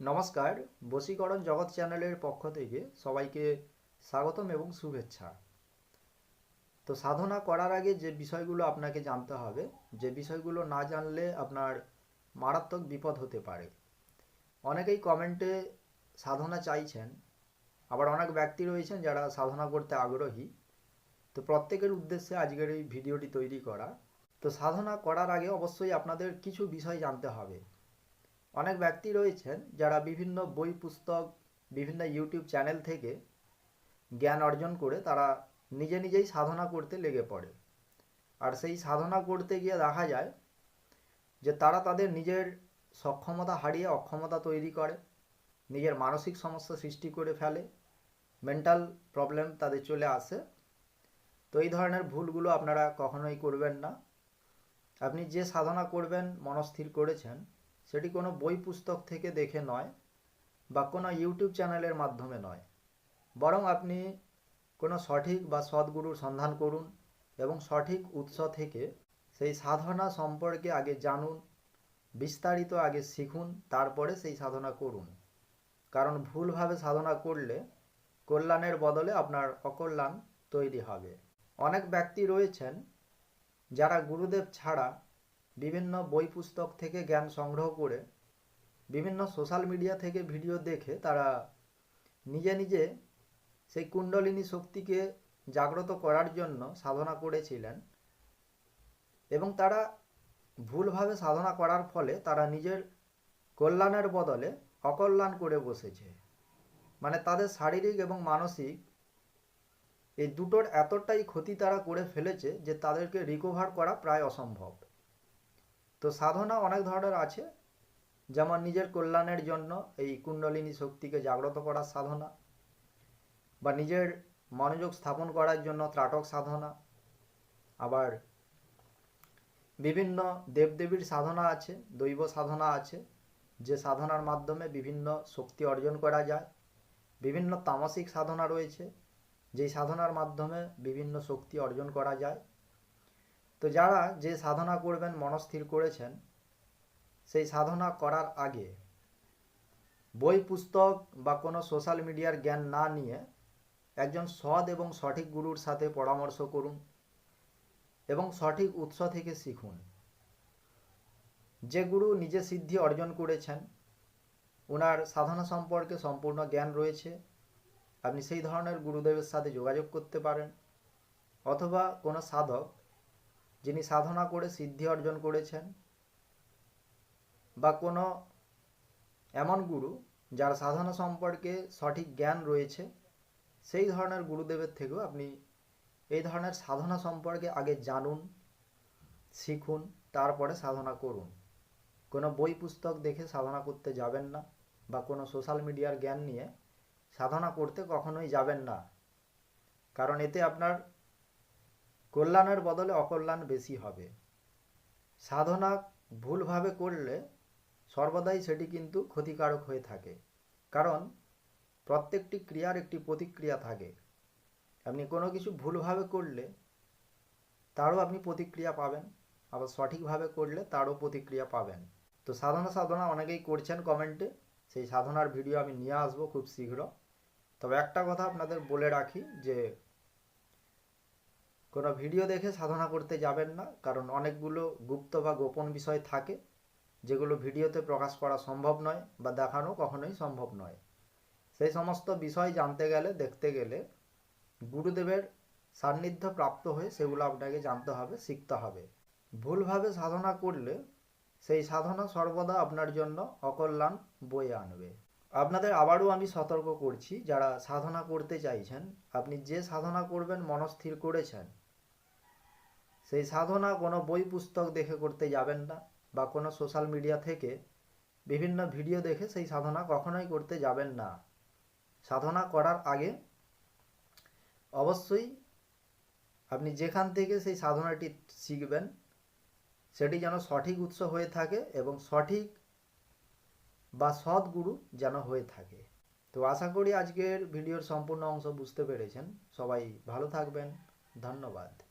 নমস্কার, বশীকরণ জগৎ চ্যানেলের পক্ষ থেকে সবাইকে স্বাগতম এবং শুভেচ্ছা। তো সাধনা করার আগে যে বিষয়গুলো আপনাকে জানতে হবে, যে বিষয়গুলো না জানলে আপনার মারাত্মক বিপদ হতে পারে। অনেকেই কমেন্টে সাধনা চাইছেন, আবার অনেক ব্যক্তি রয়েছেন যারা সাধনা করতে আগ্রহী। তো প্রত্যেকের উদ্দেশ্যে আজকের এই ভিডিওটি তৈরি করা। তো সাধনা করার আগে অবশ্যই আপনাদের কিছু বিষয় জানতে হবে। অনেক ব্যক্তি রয়েছেন যারা বিভিন্ন বই, পুস্তক, বিভিন্ন ইউটিউব চ্যানেল থেকে জ্ঞান অর্জন করে তারা নিজে নিজেই সাধনা করতে লেগে পড়ে। আর সেই সাধনা করতে গিয়ে দেখা যায় যে তারা তাদের নিজের সক্ষমতা হারিয়ে অক্ষমতা তৈরি করে, নিজের মানসিক সমস্যা সৃষ্টি করে ফেলে মেন্টাল প্রবলেম তাদের চলে আসে। তো এই ধরনের ভুলগুলো আপনারা কখনোই করবেন না। আপনি যে সাধনা করবেন, মনস্থির করেছেন সেটি কোনো বই পুস্তক থেকে দেখে নয় বা কোনো ইউটিউব চ্যানেলের মাধ্যমে নয়। বরং আপনি কোনো সঠিক বা সদ্গুরুর সন্ধান করুন এবং সঠিক উৎস থেকে সেই সাধনা সম্পর্কে আগে জানুন, বিস্তারিত আগে শিখুন, তারপরে সেই সাধনা করুন। কারণ ভুলভাবে সাধনা করলে কল্যাণের বদলে আপনার অকল্যাণ তৈরি হবে। অনেক ব্যক্তি রয়েছেন যারা গুরুদেব ছাড়া বিভিন্ন বই পুস্তক থেকে জ্ঞান সংগ্রহ করে বিভিন্ন সোশ্যাল মিডিয়া থেকে ভিডিও দেখে তারা নিজে নিজে সেই কুণ্ডলিনী শক্তিকে জাগ্রত করার জন্য সাধনা করেছিলেন এবং তারা ভুলভাবে সাধনা করার ফলে তারা নিজের কল্যাণের বদলে অকল্যাণ করে বসেছে। মানে তাদের শারীরিক এবং মানসিক এই দুটোর এতটাই ক্ষতি তারা করে ফেলেছে যে তাদেরকে রিকভার করা প্রায় অসম্ভব। তো সাধনা অনেক ধরনের আছে। যেমন নিজের কল্যাণের জন্য এই কুণ্ডলিনী শক্তিকে জাগ্রত করার সাধনা বা নিজের মনোযোগ স্থাপন করার জন্য ত্রাটক সাধনা। আবার বিভিন্ন দেবদেবীর সাধনা আছে, দৈব সাধনা আছে, যে সাধনার মাধ্যমে বিভিন্ন শক্তি অর্জন করা যায়। বিভিন্ন তামসিক সাধনা রয়েছে, যেই সাধনার মাধ্যমে বিভিন্ন শক্তি অর্জন করা যায়। তো যারা যে সাধনা করবেন, মনস্থির করেছেন, সেই সাধনা করার আগে বই, পুস্তক বা কোনো সোশ্যাল মিডিয়ার জ্ঞান না নিয়ে একজন সৎ এবং সঠিক গুরুর সাথে পরামর্শ করুন এবং সঠিক উৎস থেকে শিখুন। যে গুরু নিজে সিদ্ধি অর্জন করেছেন ওনার সাধনা সম্পর্কে সম্পূর্ণ জ্ঞান রয়েছে, আপনি সেই ধরনের গুরুদেবের সাথে যোগাযোগ করতে পারেন, অথবা কোনো সাধক যিনি সাধনা করে সিদ্ধি অর্জন করেছেন, বা কোনো এমন গুরু যার সাধনা সম্পর্কে সঠিক জ্ঞান রয়েছে, সেই ধরনের গুরুদেবের থেকেও আপনি এই ধরনের সাধনা সম্পর্কে আগে জানুন, শিখুন, তারপরে সাধনা করুন। কোনো বই পুস্তক দেখে সাধনা করতে যাবেন না, বা কোনো সোশ্যাল মিডিয়ার জ্ঞান নিয়ে সাধনা করতে কখনোই যাবেন না। কারণ এতে আপনার কল্যাণের বদলে অকল্যাণ বেশি হবে। সাধনা ভুলভাবে করলে সর্বদাই সেটি কিন্তু ক্ষতিকারক হয়ে থাকে। কারণ প্রত্যেকটি ক্রিয়ার একটি প্রতিক্রিয়া থাকে। আপনি কোনো কিছু ভুলভাবে করলে তারও আপনি প্রতিক্রিয়া পাবেন, আবার সঠিকভাবে করলে তারও প্রতিক্রিয়া পাবেন। তো সাধনা সাধনা অনেকেই করছেন কমেন্টে, সেই সাধনার ভিডিও আমি নিয়ে আসব খুব শীঘ্র। তবে একটা কথা আপনাদের বলে রাখি যে কোনো ভিডিও দেখে সাধনা করতে যাবেন না, কারণ অনেকগুলো গুপ্ত বা গোপন বিষয় থাকে, যেগুলো ভিডিওতে প্রকাশ করা সম্ভব নয় বা দেখানো কখনোই সম্ভব নয়। সেই সমস্ত বিষয় জানতে গেলে, দেখতে গেলে গুরুদেবের সান্নিধ্য প্রাপ্ত হয়ে সেগুলো আপনাকে জানতে হবে, শিখতে হবে। ভুলভাবে সাধনা করলে সেই সাধনা সর্বদা আপনার জন্য অকল্যাণ বয়ে আনবে। আপনাদের আবারও আমি সতর্ক করছি, যারা সাধনা করতে চাইছেন, আপনি যে সাধনা করবেন, মনস্থির করেছেন সেই সাধনা কোনো বই পুস্তক দেখে করতে যাবেন না বা কোনো সোশ্যাল মিডিয়া থেকে বিভিন্ন ভিডিও দেখে সেই সাধনা কখনোই করতে যাবেন না। সাধনা করার আগে অবশ্যই আপনি যেখান থেকে সেই সাধনাটি শিখবেন, সেটি যেন সঠিক উৎস হয়ে থাকে এবং সঠিক বা সৎ গুরু যেন হয়ে থাকে। তো আশা করি আজকের ভিডিওর সম্পূর্ণ অংশ বুঝতে পেরেছেন। সবাই ভালো থাকবেন। ধন্যবাদ।